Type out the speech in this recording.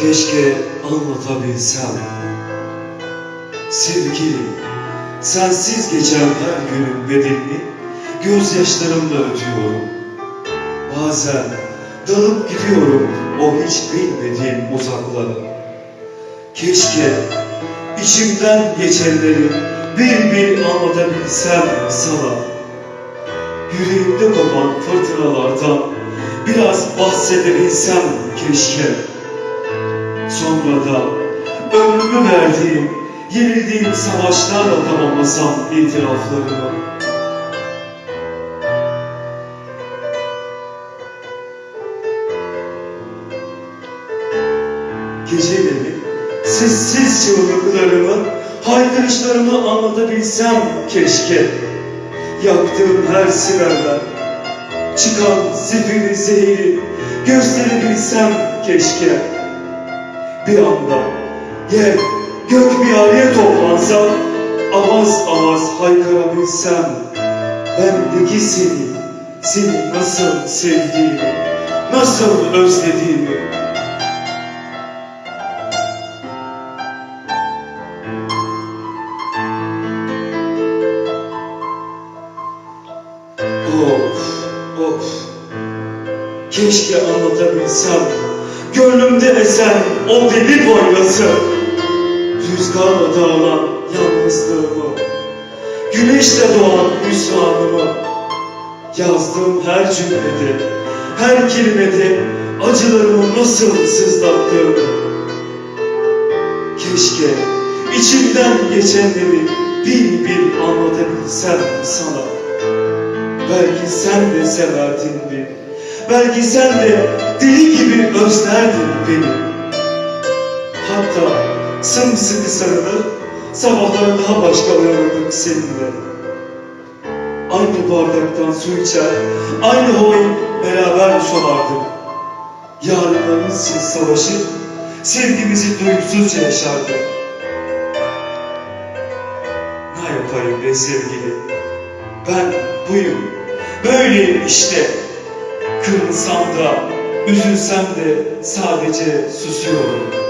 Keşke anlatabilsem. Sevgilim, sensiz geçen her günün bedelini gözyaşlarımla ödüyorum. Bazen dalıp gidiyorum o hiç bilmediğim uzaklara. Keşke içimden geçenleri bir bir anlatabilsem sana. Yüreğimde kopan fırtınalardan biraz bahsedebilsem keşke. Sonra da ömrümü verdiğim, yenildiğim savaşlarla tamamlasam itiraflarımı. Geceleri sessiz çığlıklarımı, haykırışlarımı anlatabilsem keşke. Yaktığım her sirenler, çıkan zifiri zehiri gösterebilsem keşke. Bir anda. Yer, gök bir araya toplansa, avaz avaz haykırabilsem, bendeki seni, seni nasıl sevdiğimi, nasıl özlediğimi, Of, of. Keşke anlatabilsem gönlümde esen o deli boylası. Rüzgarla dağılan yalnızlığımı, güneşle doğan hüsranımı. Yazdığım her cümlede, her kelimede acılarımı nasıl sızlattığımı. Keşke içimden geçenleri bir bir anlatabilsem sana. Belki sen de severdin beni. Belki sen de deli gibi özlerdin beni. Hatta sımsıkı sarılır, sabahları daha başkalarıyorduk seninle. Aynı bardaktan su içer, aynı havayı beraber solardık. Yarınlarımız için sevgimizi duygusuzca yaşardık. Ne yapayım be sevgili? Ben buyum, böyleyim işte. Kırılsam da, üzülsem de sadece susuyorum.